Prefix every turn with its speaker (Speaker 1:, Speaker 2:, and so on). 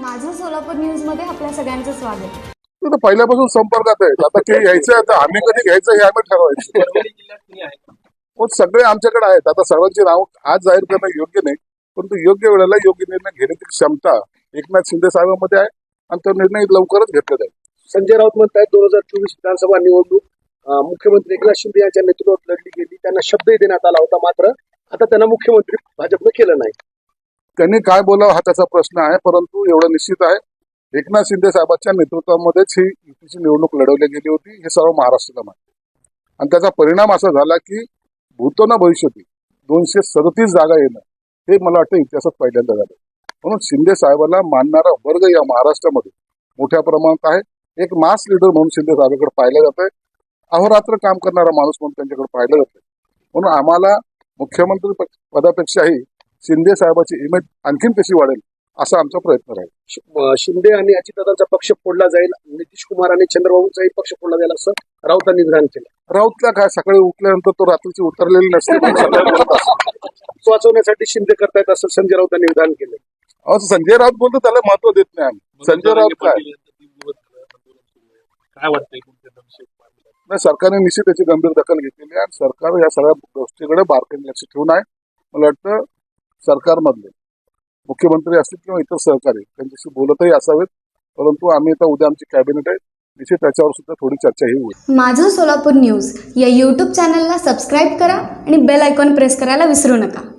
Speaker 1: माझं सोलापूर न्यूजमध्ये आपल्या सगळ्यांचं स्वागत.
Speaker 2: ते तर पहिल्यापासून संपर्कात आहेत आता ते घ्यायचं आता आम्ही कधी घ्यायचं हे आम्ही ठरवायचं.
Speaker 3: आहे?
Speaker 2: मग सगळे आमच्याकडे आहेत. आता सर्वांची नाव आज जाहीर करणं योग्य नाही परंतु योग्य वेळेला योग्य निर्णय घेण्याची क्षमता एकनाथ शिंदे साहेबांमध्ये आहे आणि तो निर्णय लवकरच घेतला जाईल
Speaker 4: संजय राऊत म्हणतायत दोन हजार चोवीस विधानसभा निवडणूक मुख्यमंत्री एकनाथ शिंदे यांच्या नेतृत्वात लढली गेली. त्यांना शब्दही देण्यात आला होता मात्र आता त्यांना मुख्यमंत्री भाजपनं केलं नाही.
Speaker 2: त्यांनी काय बोलावं हा त्याचा प्रश्न आहे परंतु एवढं निश्चित आहे. एकनाथ शिंदे साहेबांच्या नेतृत्वामध्येच ही युतीची निवडणूक लढवली गेली होती हे सर्व महाराष्ट्राला माहिती आणि त्याचा परिणाम असा झाला की भूतो ना भविष्यती दोनशे सदतीस जागा येणं हे मला वाटतं इतिहासात पहिल्यांदा झालं. म्हणून शिंदे साहेबांना मानणारा वर्ग या महाराष्ट्रामध्ये मोठ्या प्रमाणात आहे. एक मास लीडर म्हणून शिंदे साहेबांकडे पाहिलं जात आहे अहोरात्र काम करणारा माणूस म्हणून त्यांच्याकडे पाहिलं जातं म्हणून आम्हाला मुख्यमंत्री पदापेक्षाही शिंदे साहेबाची इमेज आणखीन कशी वाढेल असा आमचा प्रयत्न राहील.
Speaker 4: शिंदे आणि अजितदादांचा पक्ष फोडला जाईल नितीश कुमार आणि चंद्रबाबूचाही पक्ष फोडला जाईल असं राऊतांनी विधान केलं.
Speaker 2: राऊतला काय सकाळी उठल्यानंतर तो रात्रीची उतरलेली नसते.
Speaker 4: वाचवण्यासाठी शिंदे करतायत असं संजय राऊतांनी विधान केलं.
Speaker 2: अहो, संजय राऊत बोलतो त्याला महत्त्व देत नाही आम्ही. संजय राऊत काय.
Speaker 3: काय वाटतंय
Speaker 2: सरकारने निश्चित त्याची गंभीर दखल घेतलेली आहे आणि सरकार या सगळ्या गोष्टीकडे बारकाईने लक्ष ठेवून आहे. मला वाटतं सरकारमधले. मुख्यमंत्री असतील किंवा इतर सहकारी त्यांच्याशी बोलतही असावेत. परंतु आम्ही आता उद्या आमची कॅबिनेट आहे. निश्चित त्याच्यावर सुद्धा थोडी चर्चा ही होईल.
Speaker 1: माझं सोलापूर न्यूज या यूट्यूब चॅनलला सबस्क्राईब करा आणि बेल आयकॉन प्रेस करायला विसरू नका.